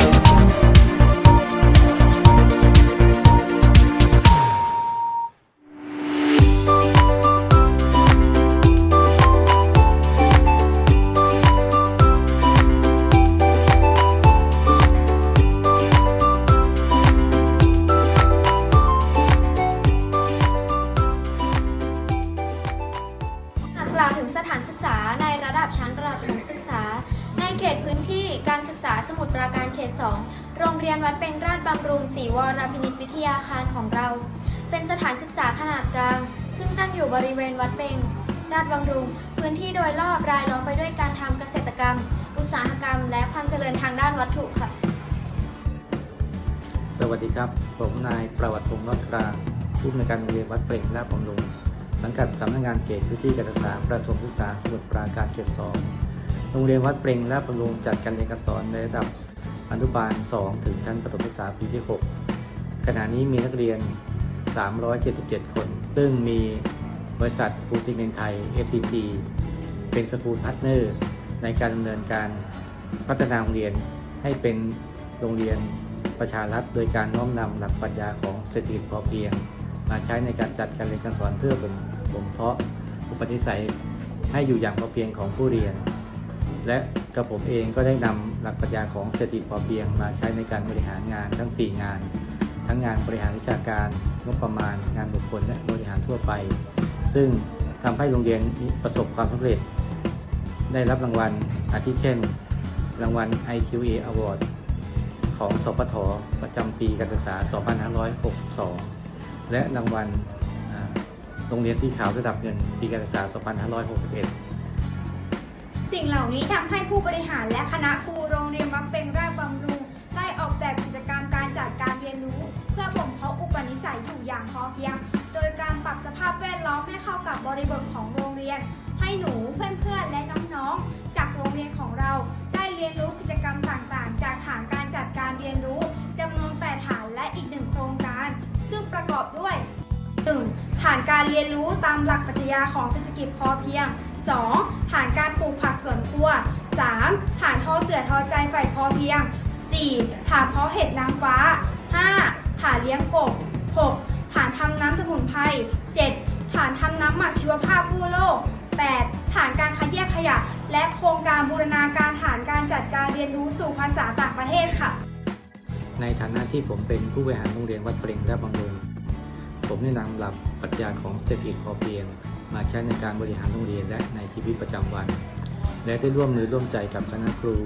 ห เขต 2 โรงเรียนวัดเป็งราชบำรุงศรีวรพินิจวิทยาคารของเรา เป็นสถานศึกษาขนาดกลาง ซึ่งตั้งอยู่บริเวณวัดเป็งราชบำรุง พื้นที่โดยรอบรายล้อมไปด้วยการทำเกษตรกรรม อุตสาหกรรม และความเจริญทางด้านวัตถุค่ะ สวัสดีครับ ผมนายประวัติพงษ์รอดกลางผู้อำนวยการโรงเรียนวัดเปล่งราชบำรุง สังกัดสำนักงานเขตพื้นที่การศึกษาประถมศึกษาสมุทรปราการเขต2โรงเรียนวัดเปล่งราชบำรุงจัดการเรียนการสอนในระดับ อนุบาล 2 ถึงชั้นประถมศึกษาปีที่ 6 ขณะนี้มีนักเรียน 377 คน ซึ่งมีบริษัทฟูซิเมนไทย FCG เป็นสกูลพาร์ทเนอร์ในการดำเนินการพัฒนาโรงเรียนให้เป็นโรงเรียนประชารัฐโดยการน้อมนำหลักปรัชญาของเศรษฐกิจพอเพียง มาใช้ในการจัดการเรียนการสอนเพื่อบ่มเพาะอุปนิสัยให้อยู่อย่างพอเพียงของผู้เรียน และกระผมเองก็ได้นำหลักปรัชญาของเศรษฐกิจพอเพียงมาใช้ในการบริหารงานทั้ง 4 งาน ทั้งงานบริหารวิชาการงบประมาณ งานบุคคลและบริหารทั่วไป ซึ่งทำให้โรงเรียนประสบความสำเร็จ ได้รับรางวัลอาทิเช่น รางวัล IQA Award ของสปทประจำปีการศึกษา 2562 และรางวัลโรงเรียนสีขาวระดับเงินปีการศึกษา 2561 สิ่งเหล่านี้ทำให้ผู้บริหารและคณะครูโรงเรียนวัดเป็งราชบำรุงได้ออกแบบกิจกรรมการจัดการเรียนรู้ เพื่อบ่มเพาะอุปนิสัยอยู่อย่างพอเพียง โดยการปรับสภาพแวดล้อมให้เข้ากับบริบทของโรงเรียน ให้หนูเพื่อนๆและน้องๆ จากโรงเรียนของเรา ได้เรียนรู้กิจกรรมต่างๆ จากฐานการจัดการเรียนรู้จำนวน8ฐานและอีกหนึ่งโครงการ ซึ่งประกอบด้วย 1. ฐานการเรียนรู้ตามหลักปรัชญาของเศรษฐกิจพอเพียง 2. ฐานการปลูกผักสวนครัว 3. ฐานทอเสือทอใจใฝ่พอเพียง 4. ฐานเพาะเห็ดนางฟ้า 5. ฐานเลี้ยงกบ 6. ฐานทำน้ำสมุนไพร 7. ฐานทำน้ำหมักชีวภาพผู้โลก 8. ฐานการคัดแยกขยะ และโครงการบูรณาการฐานการจัดการเรียนรู้สู่ภาษาต่างประเทศค่ะ ในฐานะที่ผมเป็นผู้บริหารโรงเรียนวัดเปล่งและบำรุงผมได้นำหลักปรัชญาของเศรษฐกิจพอเพียง มาใช้ในการบริหารโรงเรียนและในชีวิตประจำวัน และได้ร่วมมือร่วมใจกับคณะครู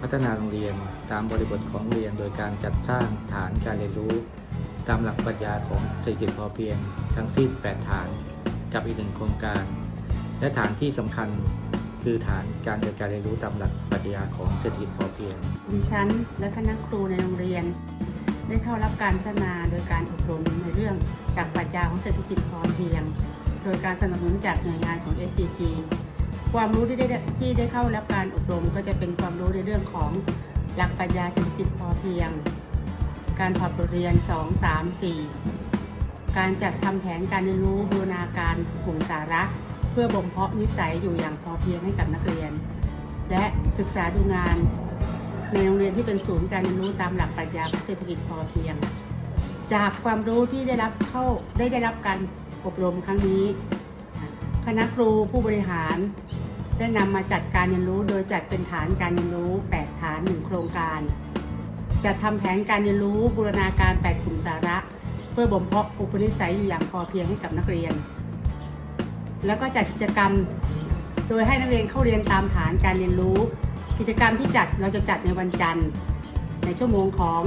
พัฒนาโรงเรียนตามบริบทของโรงเรียน โดยการจัดสร้างฐานการเรียนรู้ ตามหลักปรัชญาของเศรษฐกิจพอเพียง ทั้งสิ้น8ฐานกับอีกหนึ่งโครงการ และฐานที่สำคัญคือฐานการจัดการเรียนรู้ตามหลักปรัชญาของเศรษฐกิจพอเพียง ดิฉันและคณะครูในโรงเรียน ได้เข้ารับการพัฒนาโดยการอบรมในเรื่องหลักปรัชญาของเศรษฐกิจพอเพียง ดยการสนับสนุนจากหน่วยงานของ SCG ความรู้ที่ได้ที่ได้เข้ารับการอบรมก็จะเป็นความรู้ในเรื่องของหลักปรัชญาเศรษฐกิจพอเพียง การถอดบทเรียน 2 3 4 การจัดทำแผนการเรียนรู้บูรณาการกลุ่มสาระ เพื่อบ่มเพาะนิสัยอยู่อย่างพอเพียงให้กับนักเรียน และศึกษาดูงานในโรงเรียนที่เป็นศูนย์การเรียนรู้ตามหลักปรัชญาเศรษฐกิจพอเพียง จากความรู้ที่ได้รับเข้าได้ได้รับการ อบรมครั้งนี้ คณะครูผู้บริหาร ได้นำมาจัดการเรียนรู้ โดยจัดเป็นฐานการเรียนรู้ 8 ฐาน 1 โครงการ จัดทำแผนการเรียนรู้บูรณาการ 8 กลุ่มสาระ เพื่อบ่มเพาะอุปนิสัยอยู่อย่างพอเพียงให้กับนักเรียน แล้วก็จัดกิจกรรมโดยให้นักเรียนเข้าเรียนตามฐานการเรียนรู้ กิจกรรมที่จัดเราจะจัดในวันจันทร์ ในชั่วโมงของ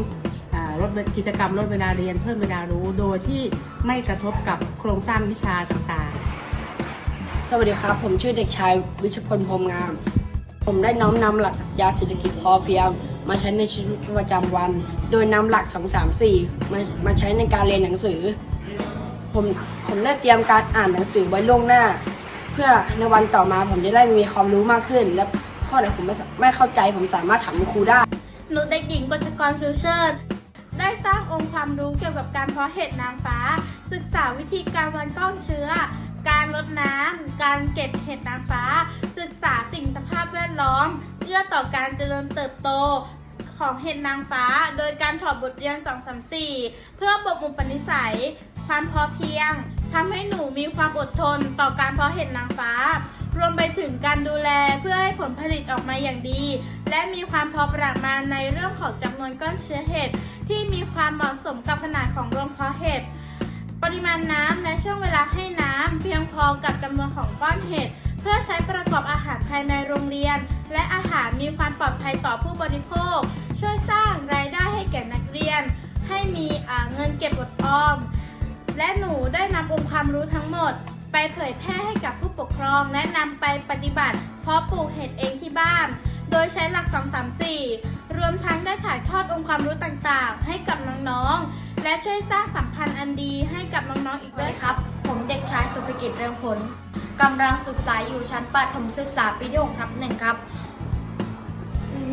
ลดกิจกรรมลดเวลาเรียนเพิ่มเวลารู้ โดยที่ไม่กระทบกับโครงสร้างวิชาต่างๆ สวัสดีครับ ผมชื่อเด็กชายวิชพลพรหมงาม ผมได้น้อมนำหลักปรัชญาเศรษฐกิจพอเพียงมาใช้ในชีวิตประจำวัน โดยนำหลัก 2 3 4 มามาใช้ในการเรียนหนังสือ ผมผมได้เตรียมการอ่านหนังสือไว้ล่วงหน้า เพื่อในวันต่อมาผมจะได้มีความรู้มากขึ้น และข้อไหนผมไม่ไม่เข้าใจผมสามารถถามคุณครูได้หนูเด็กหญิงกฤษกรชูเชิด ได้สร้างองค์ความรู้เกี่ยวกับการเพาะเห็ดนางฟ้า ศึกษาวิธีการวันต้นเชื้อ การรดน้ำ การเก็บเห็ดนางฟ้า ศึกษาสิ่งสภาพแวดล้อม เอื้อต่อการเจริญเติบโตของเห็ดนางฟ้า โดยการถอดบทเรียน 234 เพื่อบ่มอุปนิสัย ความพอเพียงทำให้หนูมีความอดทนต่อการเพาะเห็ดนางฟ้า รวมไปถึงการดูแลเพื่อให้ผลผลิตออกมาอย่างดี และมีความพอประมาณในเรื่องของจำนวนก้อนเชื้อเห็ดที่มีความเหมาะสมกับขนาดของโรงเพาะเห็ดปริมาณน้ำและช่วงเวลาให้น้ำเพียงพอกับจำนวนของก้อนเห็ดเพื่อใช้ประกอบอาหารภายในโรงเรียน และอาหารมีความปลอดภัยต่อผู้บริโภค ช่วยสร้างรายได้ให้แก่นักเรียน ให้มีเงินเก็บอดออม และหนูได้นำองค์ความรู้ทั้งหมด ไปเผยแพร่ให้กับผู้ปกครอง และนำไปปฏิบัติเพาะปลูกเห็ดเองที่บ้าน โดยใช้หลัก 234 รวมทั้งได้ถ่ายทอดองค์ความรู้ต่างๆ ให้กับน้องๆ และช่วยสร้างสัมพันธ์อันดีให้กับน้องๆ อีกด้วยครับรับ ผมเด็กชายสุภกิจเรืองผลกำลังศึกษาอยู่ชั้นประถมศึกษาปีที่6ทับหนึ่งครับ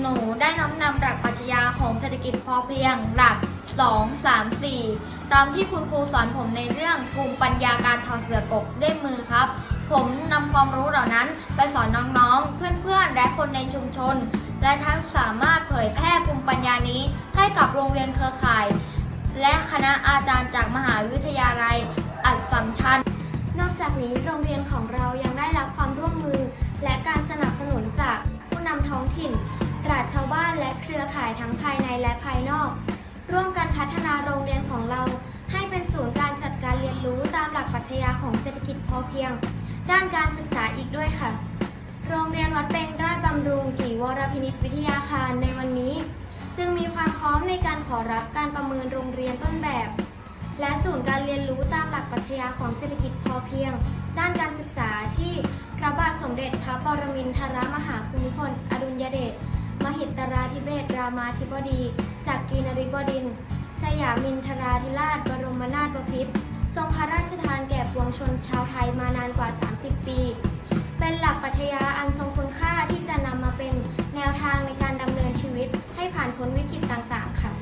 หนูได้น้อมนำหลักปรัชญาของเศรษฐกิจพอเพียงหลัก 2 3 4 ตามที่คุณครูสอนผมในเรื่องภูมิปัญญาการทอเสือกกด้วยมือครับ ผมนำความรู้เหล่านั้นไปสอนน้องๆ เพื่อนๆ และคนในชุมชน และทั้งสามารถเผยแพร่ภูมิปัญญานี้ให้กับโรงเรียนเครือข่าย และคณะอาจารย์จากมหาวิทยาลัย อัสสัมชัญ นอกจากนี้โรงเรียนของเรายังได้รับความร่วมมือ และการสนับสนุนจากผู้นำท้องถิ่นปราชชาวบ้านและเครือข่ายทั้งภายในและภายนอก ร่วมกันพัฒนาโรงเรียนของเรา ให้เป็นศูนย์การจัดการเรียนรู้ตามหลักปรัชญาของเศรษฐกิจพอเพียง ด้านการศึกษาอีกด้วยค่ะ โรงเรียนวัดเปงราชบำรุงศรีวรพินิจวิทยาคารในวันนี้ จึงมีความพร้อมในการขอรับการประเมินโรงเรียนต้นแบบ และศูนย์การเรียนรู้ตามหลักปรัชญาของเศรษฐกิจพอเพียง ด้านการศึกษาที่พระบาทสมเด็จพระปรมินทรมหาภูมิพลอดุลยเดชมหิตราธิเบศรามาธิบดี จากกีนริบดิน สยามินทราธิราชบรมนาถบพิตร ทรงพระราชทานแก่ปวงชนชาวไทยมานานกว่า 30 ปี เป็นหลักปรัชญาอันทรงคุณค่าที่จะนำมาเป็นแนวทางในการดำเนินชีวิตให้ผ่านพ้นวิกฤตต่างๆ ค่ะ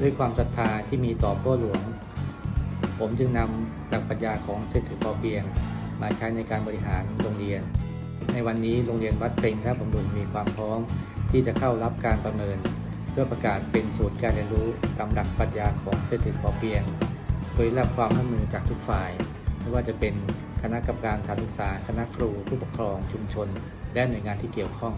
ด้วยความศรัทธาที่มีต่อพ่อหลวง ผมจึงนำหลักปรัชญาของเศรษฐกิจพอเพียง มาใช้ในการบริหารโรงเรียน ในวันนี้โรงเรียนวัดเพ็งและบำรุงมีความพร้อมที่จะเข้ารับการประเมิน เพื่อประกาศเป็นศูนย์การเรียนรู้ตามหลักปรัชญาของเศรษฐกิจพอเพียง ยได้รับความร่วมมือจากทุกฝ่าย ไม่ว่าจะเป็นคณะกรรมการการศึกษา คณะครูผู้ปกครองชุมชน และหน่วยงานที่เกี่ยวข้อง